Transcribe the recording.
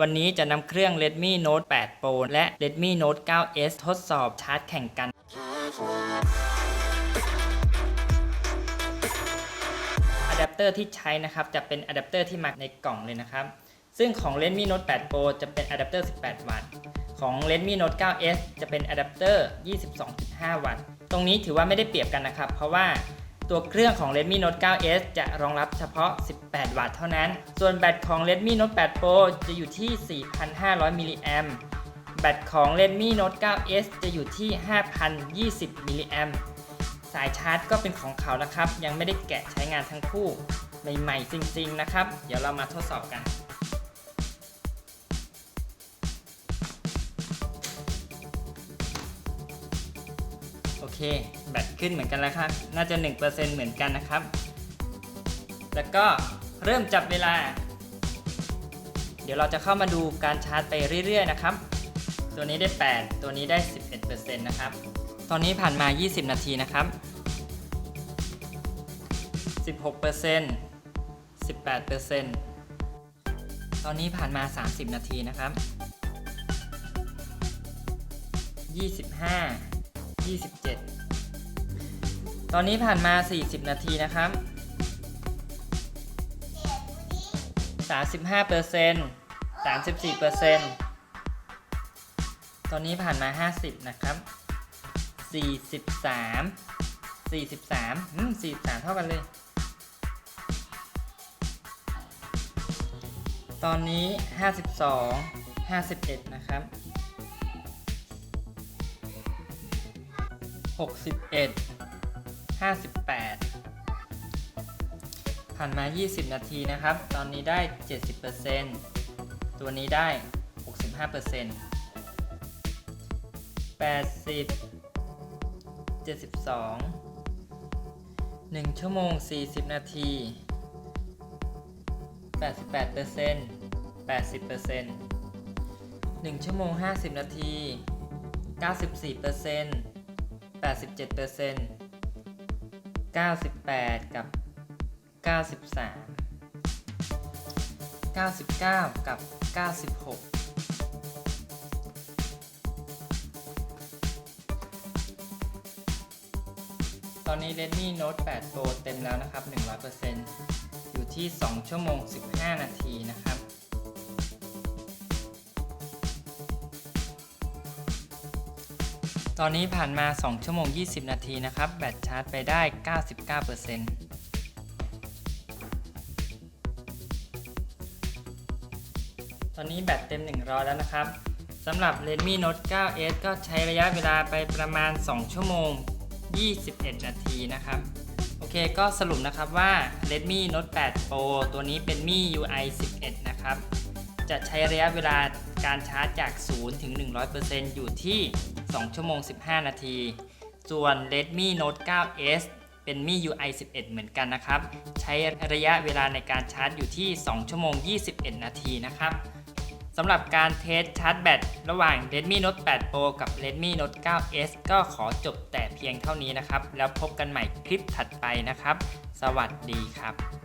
วันนี้จะนำเครื่อง Redmi Note 8 Pro และ Redmi Note 9s ทดสอบชาร์จแข่งกัน อะแดปเตอร์ที่ใช้นะครับจะเป็นอะแดปเตอร์ที่มาในกล่องเลยนะครับ ซึ่งของ Redmi Note 8 Pro จะเป็นอะแดปเตอร์ 18 วัตต์ ของ Redmi Note 9s จะเป็นอะแดปเตอร์ 22.5 วัตต์ ตรงนี้ถือว่าไม่ได้เปรียบกันนะครับ เพราะว่า ตัวเครื่องของ Redmi Note 9s จะรองรับเฉพาะ 18 วัตต์เท่านั้น ส่วนแบตของ Redmi Note 8 Pro จะอยู่ที่ 4,500 มิลลิแอมแบตของ Redmi Note 9s จะอยู่ที่ 5,020 มิลลิแอมสายชาร์จก็เป็นของเขานะครับ ยังไม่ได้แกะใช้งานทั้งคู่ ใหม่ๆจริงๆนะครับ เดี๋ยวเรามาทดสอบกัน เค แบตขึ้นเหมือนกันแล้วครับ น่าจะ 1%เหมือนกันนะครับ แล้วก็เริ่มจับเวลา เดี๋ยวเราจะเข้ามาดูการชาร์จไปเรื่อยๆนะครับ ตัวนี้ได้ 8 ตัวนี้ได้ 11%นะครับ ตอนนี้ผ่านมา 20 นาทีนะครับ 16% 18%ตอนนี้ผ่านมา 30 นาทีนะครับ 25 27 ตอนนี้ผ่านมา 40 นาทีนะครับ 35เปอร์เซ็นต์34เปอร์เซ็นต์ตอนนี้ผ่านมา 50 นะครับ 43 43อืม43 เท่ากันเลย ตอนนี้ 52 51 นะครับ 61 58ผ่านมา 20 นาทีนะครับ ตอนนี้ได้ 70%ตัวนี้ได้ 65% 80 72 1 ชั่วโมง 40 นาที 88% 80% 1 ชั่วโมง 50 นาที 94% 87% 98 กับ 93 99 กับ 96 ตอนนี้ Redmi Note 8 Pro เต็มแล้วนะครับ 100%อยู่ที่ 2 ชั่วโมง 15 นาทีนะครับ ตอนนี้ผ่านมา 2 ชั่วโมง 20 นาทีนะครับ แบตชาร์จไปได้ 99%ตอนนี้แบตเต็ม 100 แล้วนะครับสำหรับ Redmi Note 9s ก็ใช้ระยะเวลาไปประมาณ 2 ชั่วโมง 21 นาทีนะครับ โอเคก็สรุปนะครับว่า Redmi Note 8 Pro ตัวนี้เป็น Mi UI 11 นะครับ จะใช้ระยะเวลาการชาร์จจาก 0 ถึง 100%อยู่ที่ 2 ชั่วโมง 15 นาที ส่วน Redmi Note 9s เป็น Mi UI 11 เหมือนกันนะครับ ใช้ระยะเวลาในการชาร์จอยู่ที่ 2 ชั่วโมง 21 นาทีนะครับสำหรับการเทสชาร์จแบตระหว่าง Redmi Note 8 Pro กับ Redmi Note 9s ก็ขอจบแต่เพียงเท่านี้นะครับ แล้วพบกันใหม่คลิปถัดไปนะครับ สวัสดีครับ